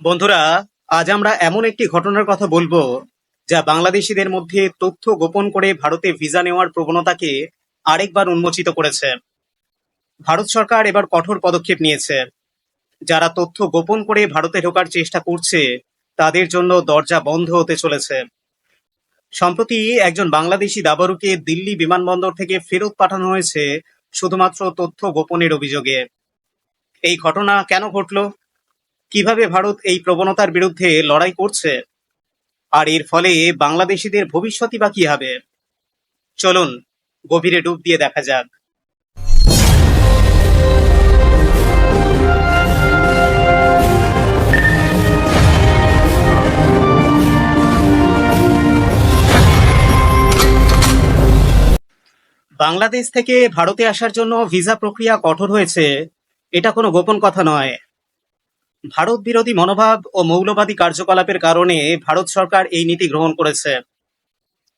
বন্ধুরা, আজ আমরা এমন একটি ঘটনার কথা বলব যা বাংলাদেশিদের মধ্যে তথ্য গোপন করে ভারতে ভিসা নেওয়ার প্রবণতাকে আরেকবার উন্মোচিত করেছে। ভারত সরকার এবার কঠোর পদক্ষেপ নিয়েছে। যারা তথ্য গোপন করে ভারতে ঢোকার চেষ্টা করছে, তাদের জন্য দরজা বন্ধ হতে চলেছে। সম্প্রতি একজন বাংলাদেশি দাবারুকে দিল্লি বিমানবন্দর থেকে ফেরত পাঠানো হয়েছে শুধুমাত্র তথ্য গোপনের অভিযোগে। এই ঘটনা কেন ঘটলো? কীভাবে ভারত এই প্রবণতার বিরুদ্ধে লড়াই করছে? আর এর ফলে বাংলাদেশিদের ভবিষ্যৎই বা কি হবে? চলুন, গভীরে ডুব দিয়ে দেখা যাক। বাংলাদেশ থেকে ভারতে আসার জন্য ভিসা প্রক্রিয়া কঠোর হয়েছে, এটা কোনো গোপন কথা নয়। ভারত বিরোধী মনোভাব ও মৌলবাদী কার্যকলাপের কারণে ভারত সরকার এই নীতি গ্রহণ করেছে।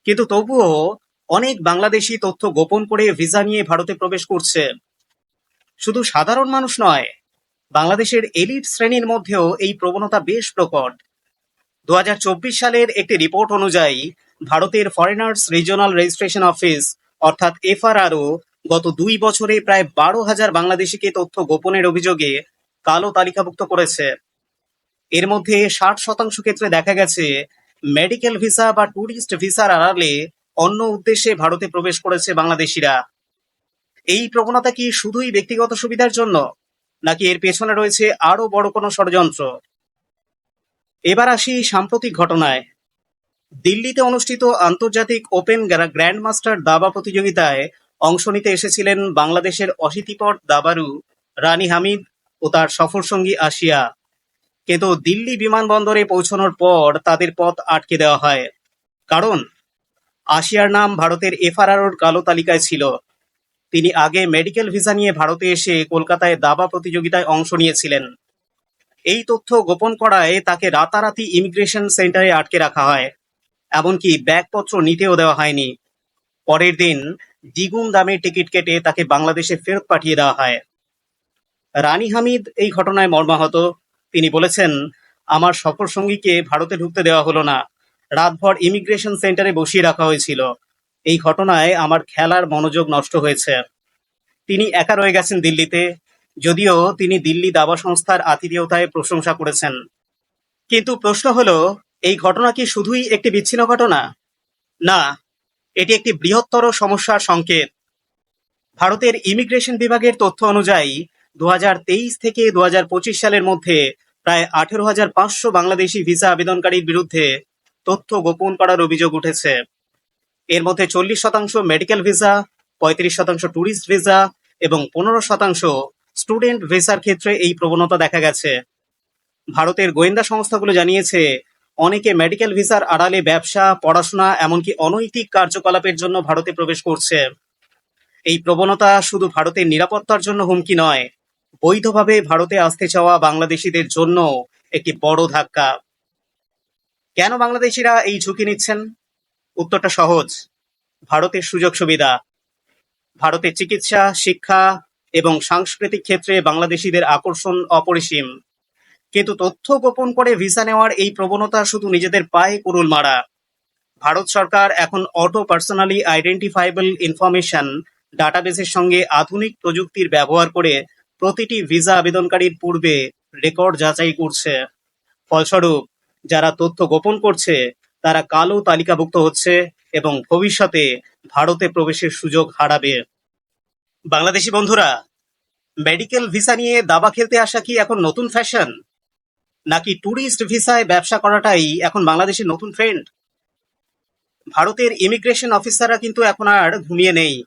কিন্তু তবুও অনেক বাংলাদেশি তথ্য গোপন করে ভিসা নিয়ে ভারতে প্রবেশ করছে। শুধু সাধারণ মানুষ নয়, বাংলাদেশের এলিট শ্রেণির মধ্যেও এই প্রবণতা বেশ প্রকট। দু হাজার চব্বিশ সালের একটি রিপোর্ট অনুযায়ী, ভারতের ফরেনার্স রিজিওনাল রেজিস্ট্রেশন অফিস, অর্থাৎ এফআরআরও, গত দুই বছরে প্রায় বারো হাজার বাংলাদেশিকে তথ্য গোপনের অভিযোগে কালো তালিকাভুক্ত করেছে। এর মধ্যে ষাট শতাংশ ক্ষেত্রে দেখা গেছে মেডিকেল ভিসা বা ট্যুরিস্ট ভিসার আড়ালে অন্য উদ্দেশ্যে ভারতে প্রবেশ করেছে বাংলাদেশিরা। এই প্রবণতা কি শুধুই ব্যক্তিগত সুবিধার জন্য, নাকি এর পেছনে রয়েছে আরও বড় কোনো ষড়যন্ত্র? এবার আসি সাম্প্রতিক ঘটনায়। দিল্লিতে অনুষ্ঠিত আন্তর্জাতিক ওপেন গ্র্যান্ড মাস্টার দাবা প্রতিযোগিতায় অংশ নিতে এসেছিলেন বাংলাদেশের অশীতিপট দাবারু রানী হামিদ ও তার সফরসঙ্গী আসিয়া। কিন্তু দিল্লি বিমানবন্দরে পৌঁছানোর পর তাদের পথ আটকে দেওয়া হয়। কারণ, আসিয়ার নাম ভারতের এফআরআরওর কালো তালিকায় ছিল। তিনি আগে মেডিকেল ভিসা নিয়ে ভারতে এসে কলকাতায় দাবা প্রতিযোগিতায় অংশ নিয়েছিলেন। এই তথ্য গোপন করায় তাকে রাতারাতি ইমিগ্রেশন সেন্টারে আটকে রাখা হয়। এমনকি ব্যাগপত্র নিতেও দেওয়া হয়নি। পরের দিন দ্বিগুণ দামে টিকিট কেটে তাকে বাংলাদেশে ফেরত পাঠিয়ে দেওয়া হয়। রানী হামিদ এই ঘটনায় মর্মাহত। তিনি বলেছেন, আমার সফর সঙ্গীকে ভারতে ঢুকতে দেওয়া হলো না। রাতভর ইমিগ্রেশন সেন্টারে বসিয়ে রাখা হয়েছিল। এই ঘটনায় আমার খেলার মনোযোগ নষ্ট হয়েছে। তিনি একা রয়ে গেছেন দিল্লিতে। যদিও তিনি দিল্লি দাবা সংস্থার আতিথেয়তায় প্রশংসা করেছেন। কিন্তু প্রশ্ন হলো, এই ঘটনা কি শুধুই একটি বিচ্ছিন্ন ঘটনা? না, এটি একটি বৃহত্তর সমস্যার সংকেত। ভারতের ইমিগ্রেশন বিভাগের তথ্য অনুযায়ী দু হাজার তেইশ থেকে দু হাজার পঁচিশ সালের মধ্যে প্রায় আঠেরো হাজার পাঁচশো বাংলাদেশি ভিসা আবেদনকারীর বিরুদ্ধে তথ্য গোপন করার অভিযোগ উঠেছে। এর মধ্যে চল্লিশ শতাংশ মেডিকেল ভিসা, পঁয়ত্রিশ শতাংশ ট্যুরিস্ট ভিসা এবং পনেরো শতাংশ স্টুডেন্ট ভিসার ক্ষেত্রে এই প্রবণতা দেখা গেছে। ভারতের গোয়েন্দা সংস্থাগুলো জানিয়েছে, অনেকে মেডিকেল ভিসার আড়ালে ব্যবসা, পড়াশোনা এমনকি অনৈতিক কার্যকলাপের জন্য ভারতে প্রবেশ করছে। এই প্রবণতা শুধু ভারতের নিরাপত্তার জন্য হুমকি নয় বৈধভাবে ভারতে আসতে চাওয়া বাংলাদেশিদের জন্য একটি বড় ধাক্কা। কেন বাংলাদেশিরা এই ঝুঁকি নিচ্ছেন? উত্তরটা সহজ। ভারতের সুযোগ সুবিধা। ভারতের চিকিৎসা, শিক্ষা এবং সাংস্কৃতিক ক্ষেত্রে বাংলাদেশিদের আকর্ষণ অপরিসীম। কিন্তু তথ্য গোপন করে ভিসা নেওয়ার এই প্রবণতা শুধু নিজেদের পায়ে কুরুল মারা। ভারত সরকার এখন অটো পার্সোনালি আইডেন্টিফাইবল ইনফরমেশন ডাটাবেসের সঙ্গে আধুনিক প্রযুক্তির ব্যবহার করে প্রতিটি ভিসা আবেদনকারীর পূর্বে রেকর্ড যাচাই করছে। ফলস্বরূপ, যারা তথ্য গোপন করছে, তারা কালো তালিকাভুক্ত হচ্ছে এবং ভবিষ্যতে ভারতে প্রবেশের সুযোগ হারাবে। বাংলাদেশি বন্ধুরা, মেডিকেল ভিসা নিয়ে দাবা খেলতে আসা কি এখন নতুন ফ্যাশন? নাকি ট্যুরিস্ট ভিসায় ব্যবসা করাটাই এখন বাংলাদেশের নতুন ট্রেন্ড? ভারতের ইমিগ্রেশন অফিসাররা কিন্তু এখন আর ঘুমিয়ে নেই।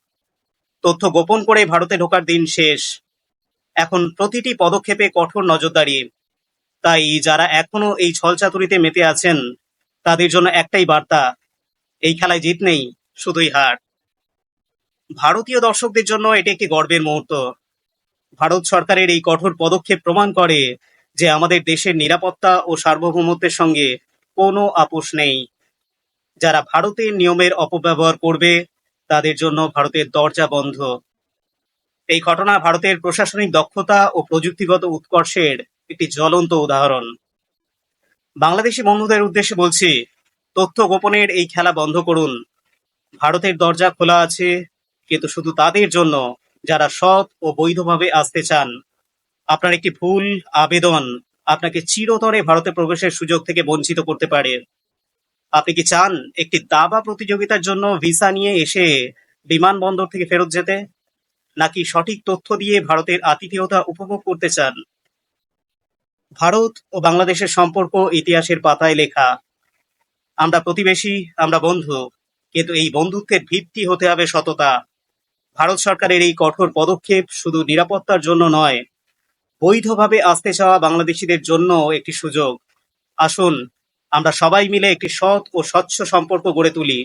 তথ্য গোপন করে ভারতে ঢোকার দিন শেষ। এখন প্রতিটি পদক্ষেপে কঠোর নজরদারি। তাই যারা এখনও এই ছলচাতুরিতে মেতে আছেন, তাদের জন্য একটাই বার্তা, এই খেলায় জিত নেই, শুধুই হার। ভারতীয় দর্শকদের জন্য এটি একটি গর্বের মুহূর্ত। ভারত সরকারের এই কঠোর পদক্ষেপ প্রমাণ করে যে আমাদের দেশের নিরাপত্তা ও সার্বভৌমত্বের সঙ্গে কোনো আপোষ নেই। যারা ভারতের নিয়মের অপব্যবহার করবে, তাদের জন্য ভারতের দরজা বন্ধ। এই ঘটনা ভারতের প্রশাসনিক দক্ষতা ও প্রযুক্তিগত উৎকর্ষের একটি জ্বলন্ত উদাহরণ। বাংলাদেশি বন্ধুদের উদ্দেশ্যে বলছি, তথ্য গোপনের এই খেলা বন্ধ করুন। ভারতের দরজা খোলা আছে, কিন্তু শুধু তাদের জন্য, যারা সৎ ও বৈধভাবে আসতে চান। আপনার একটি ভুল আবেদন আপনাকে চিরতরে ভারতে প্রবেশের সুযোগ থেকে বঞ্চিত করতে পারে। আপনি কি চান একটি দাবা প্রতিযোগিতার জন্য ভিসা নিয়ে এসে বিমানবন্দর থেকে ফেরত যেতে? নাকি সঠিক তথ্য দিয়ে ভারতের আতিথেয়তা উপভোগ করতে চান? ভারত ও বাংলাদেশের সম্পর্ক ইতিহাসের পাতায় লেখা, আমরা প্রতিবেশী, আমরা বন্ধু, কিন্তু এই বন্ধুত্বের ভিত্তি হতে হবে সততা। ভারত সরকারের এই কঠোর পদক্ষেপ শুধু নিরাপত্তার জন্য নয়, বৈধভাবে আসতে চাওয়া বাংলাদেশিদের জন্য একটি সুযোগ। আসুন, আমরা সবাই মিলে একটি সৎ ও স্বচ্ছ সম্পর্ক গড়ে তুলি।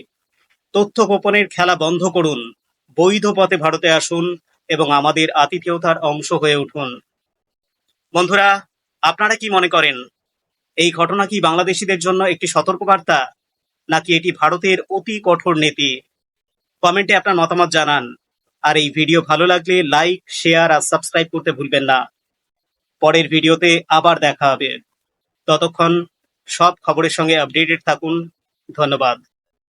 তথ্য গোপনের খেলা বন্ধ করুন। বৈধ পথে ভারতে আসুন এবং আমাদের আতিথেয়তার অংশ হয়ে উঠুন। বন্ধুরা, আপনারা কি মনে করেন, এই ঘটনা কি বাংলাদেশিদের জন্য একটি সতর্কবার্তা, নাকি এটি ভারতের অতি কঠোর নীতি? কমেন্টে আপনার মতামত জানান। আর এই ভিডিও ভালো লাগলে লাইক, শেয়ার আর সাবস্ক্রাইব করতে ভুলবেন না। পরের ভিডিওতে আবার দেখা হবে। ততক্ষণ সব খবরের সঙ্গে আপডেটেড থাকুন। ধন্যবাদ।